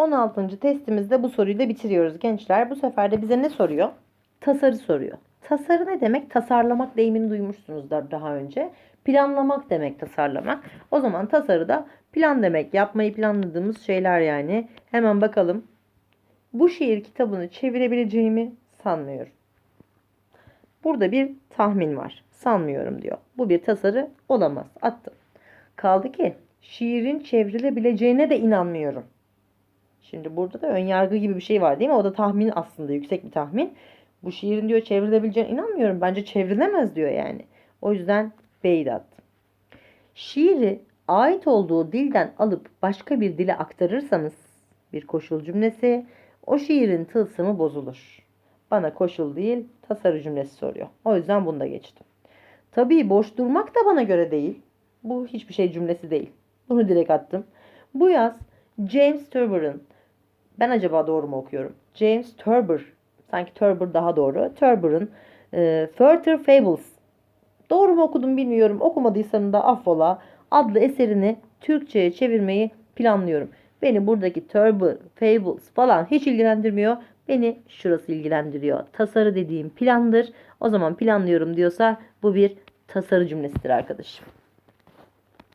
16. testimizde bu soruyu da bitiriyoruz gençler. Bu sefer de bize ne soruyor? Tasarı soruyor. Tasarı ne demek? Tasarlamak deyimini duymuşsunuzdur daha önce. Planlamak demek tasarlamak. O zaman tasarı da plan demek. Yapmayı planladığımız şeyler yani. Hemen bakalım. Bu şiir kitabını çevirebileceğimi sanmıyorum. Burada bir tahmin var. Sanmıyorum diyor. Bu bir tasarı olamaz. Attım. Kaldı ki şiirin çevrilebileceğine de inanmıyorum. Şimdi burada da ön yargı gibi bir şey var değil mi? O da tahmin aslında yüksek bir tahmin. Bu şiirin diyor çevrilebileceğine inanmıyorum. Bence çevrilemez diyor yani. O yüzden B'yi attım. Şiiri ait olduğu dilden alıp başka bir dile aktarırsanız bir koşul cümlesi o şiirin tılsımı bozulur. Bana koşul değil tasarı cümlesi soruyor. O yüzden bunu da geçtim. Tabii boş durmak da bana göre değil. Bu hiçbir şey cümlesi değil. Bunu direkt attım. Bu yaz James Turber'ın ben acaba doğru mu okuyorum? James Turber. Sanki Turber daha doğru. Turber'ın e, Further Fables. Doğru mu okudum bilmiyorum. Okumadıysam da affola. Adlı eserini Türkçe'ye çevirmeyi planlıyorum. Beni buradaki Turber, Fables falan hiç ilgilendirmiyor. Beni şurası ilgilendiriyor. Tasarı dediğim plandır. O zaman planlıyorum diyorsa bu bir tasarı cümlesidir arkadaşım.